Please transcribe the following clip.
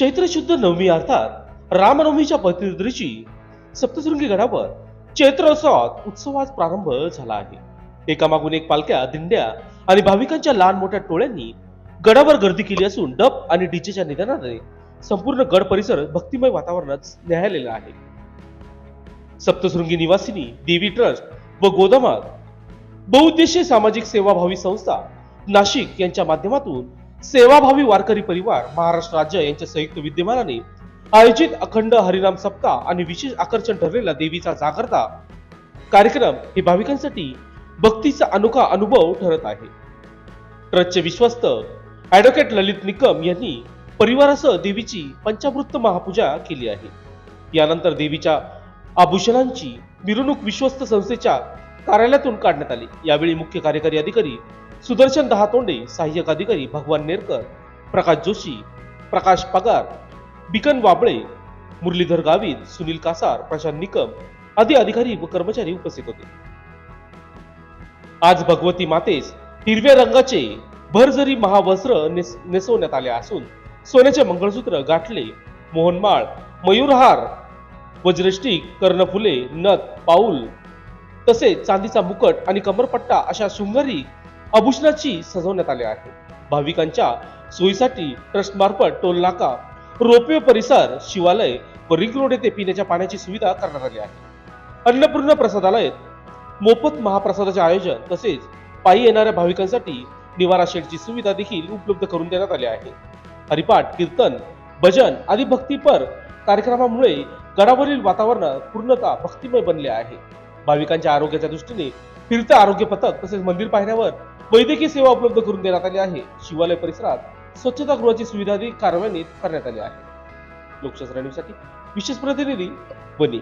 चैत्र शुद्ध नवमी अर्थात रामनवमीच्या प्रतिदिवशी सप्तशृंगी गडावर चैत्रोत्सवात उत्सवात प्रारंभ झाला आहे. एकामागून एक पालख्या दिंड्या आणि भाविकांच्या लहान मोठ्या टोळ्यांनी गडावर गर्दी केली असून डब आणि डीजेच्या निधनाने संपूर्ण गड परिसर भक्तिमय वातावरणात न्याहाळलेला आहे. सप्तशृंगी निवासिनी देवी ट्रस्ट व गोदामात बहुउद्देशीय सामाजिक सेवाभावी संस्था नाशिक यांच्या माध्यमातून सेवाभावी वारकरी परिवार महाराष्ट्र राज्य यांच्या संयुक्त विद्यमानाने आयोजित अखंड हरिनाम सप्ताह आणि विशेष आकर्षण ठरलेला देवीचा जागरता कार्यक्रम हे भाविकांसाठी भक्तीचा अनोखा अनुभव ठरत आहे. ट्रस्टचे विश्वस्त ऍडव्होकेट ललित निकम यांनी परिवारासह देवीची पंचामृत महापूजा केली आहे. यानंतर देवीच्या आभूषणांची मिरवणूक विश्वस्त संस्थेच्या कार्यालयातून काढण्यात आली. यावेळी मुख्य कार्यकारी अधिकारी सुदर्शन दहातोंडे सहाय्यक अधिकारी भगवान नेरकर प्रकाश जोशी प्रकाश पगार बिकन वाबळे मुरलीधर गावित सुनील कासार प्रशांत निकम आदी अधिकारी व कर्मचारी उपस्थित होते. आज भगवती मातेस हिरव्या रंगाचे भरजरी महावस्त्र नेस नेसवण्यात आले असून सोन्याचे मंगळसूत्र गाठले मोहनमाळ मयूरहार वज्रष्टिक कर्णफुले नथ पाऊल तसेच चांदीचा मुकट आणि कमरपट्टा अशा शृंगारी आभूषणाची सजवण्यात आले आहे. भाविकांच्या सोयीसाठी ट्रस्ट मार्फत टोल नाका रोपवे परिसर शिवालय व रिंग रोड येथे पिण्याच्या पाण्याची सुविधा करण्यात आली आहे. अन्नपूर्ण प्रसादालय मोफत महाप्रसादाचे आयोजन तसेच पायी येणाऱ्या भाविकांसाठी निवारा शेडची सुविधा देखील उपलब्ध करून देण्यात आली आहे. हरिपाठ कीर्तन भजन आदी भक्तीपर कार्यक्रमामुळे गडावरील वातावरण पूर्णतः भक्तिमय बनले आहे. भाविकांच्या आरोग्याच्या दृष्टीने फिरतं आरोग्य पथक तसेच मंदिर पाहण्यावर वैद्यकीय सेवा उपलब्ध करून देण्यात आली आहे. शिवालय परिसरात स्वच्छतागृहाची सुविधा कार्यान्वित करण्यात आली आहे. लोकशास्त्र न्यूजसाठी विशेष प्रतिनिधी बनी